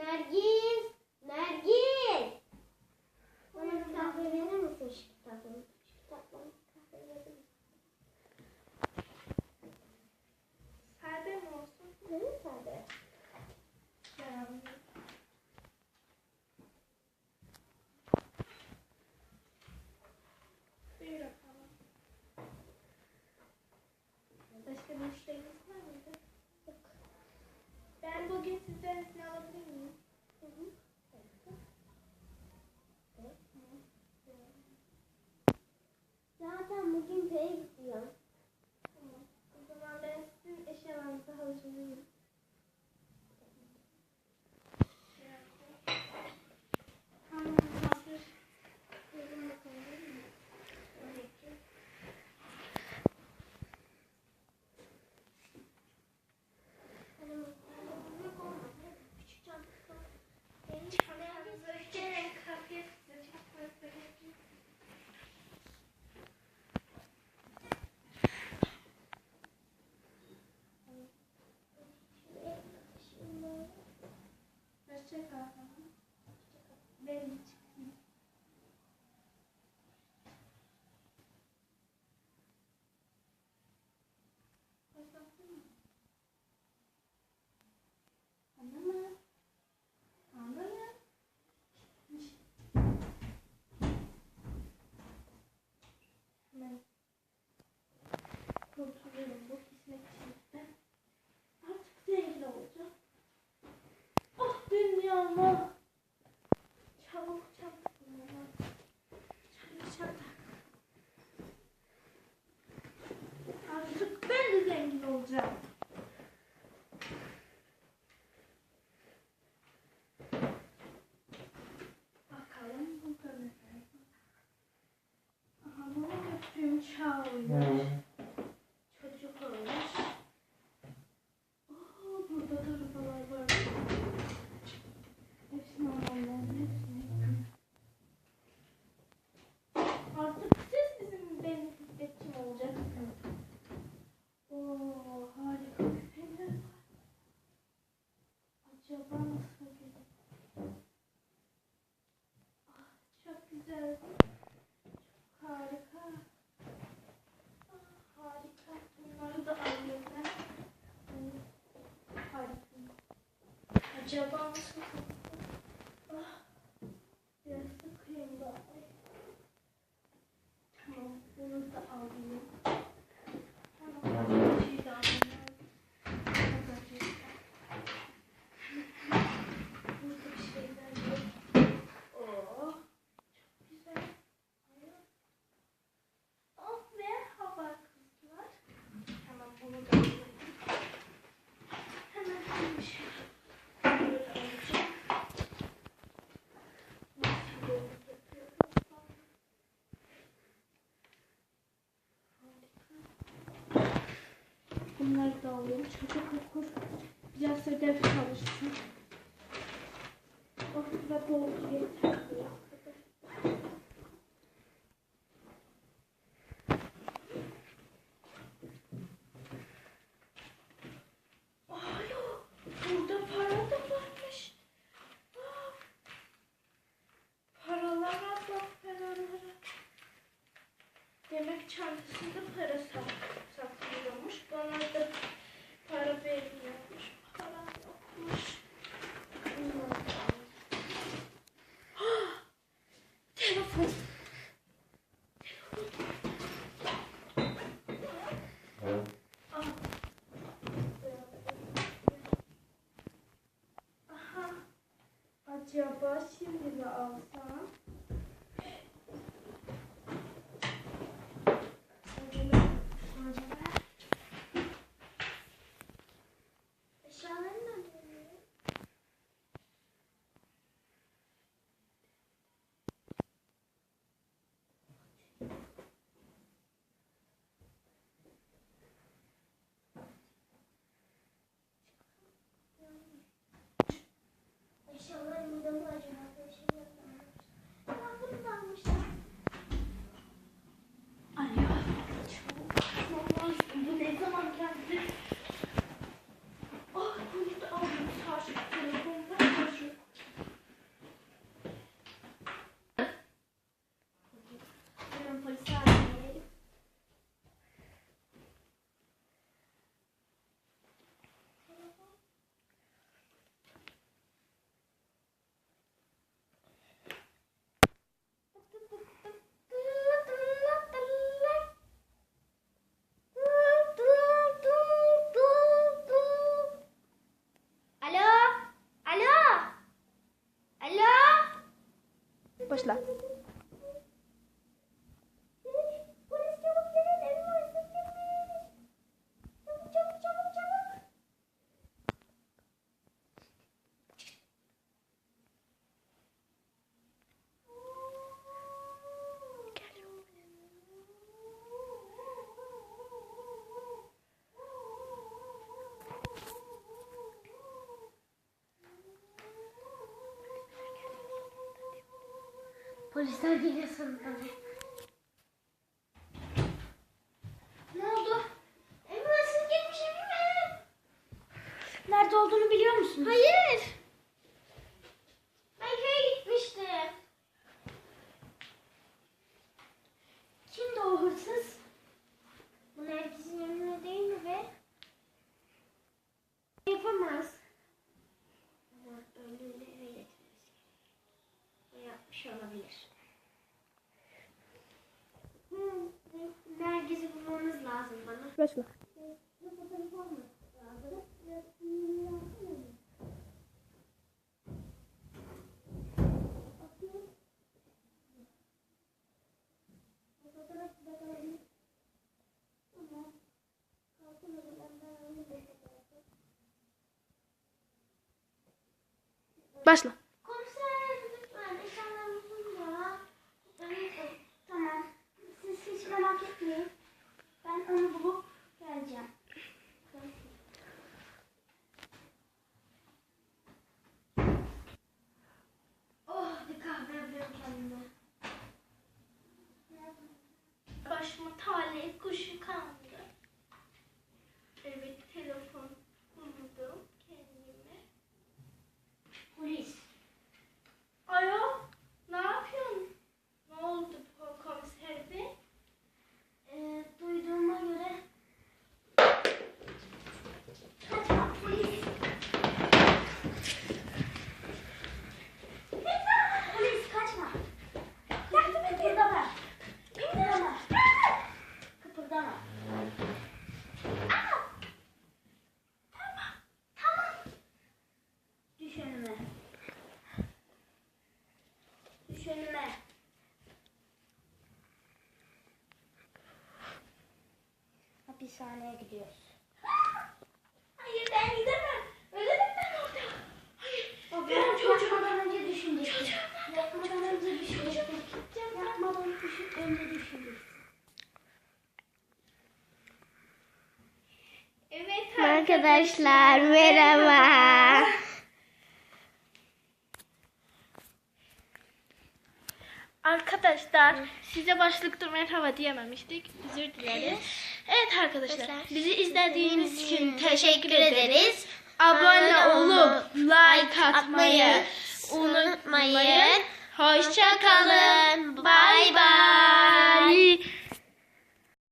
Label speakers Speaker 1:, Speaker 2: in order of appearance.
Speaker 1: Наргиз! bugün
Speaker 2: köye gidiyorum.
Speaker 1: Tamam. O zaman ben sizin eşyalarınızı hazırlayayım. Yeah. birazcık daha alayım. Çocuk okur. Biraz ödev çalışsın. Vakti ve bol yeter. çantasında para acaba şimdi mi alsam?
Speaker 2: Alo? Alo?
Speaker 3: Başla.
Speaker 2: Polisler geliyor sonunda. Ne oldu? Evime hırsız girmiş evime.
Speaker 3: Nerede olduğunu biliyor musun?
Speaker 2: Hayır. Пошла. Önüme. Hapishaneye gidiyoruz.
Speaker 1: Hayır ben gidemem. Ölürüm ben orada. Hayır. Ben çocuğum.
Speaker 2: yapmadan önce düşüneceksin. Yapmadan önce düşüneceksin. Yapmadan düşün, önce düşüneceksin.
Speaker 1: Evet
Speaker 2: Arkadaşlar merhaba.
Speaker 1: Arkadaşlar size başlıkta merhaba diyememiştik. Özür dileriz. Evet arkadaşlar bizi izlediğiniz için teşekkür ederiz. Abone olup like atmayı unutmayın. Hoşça kalın. Bay bay.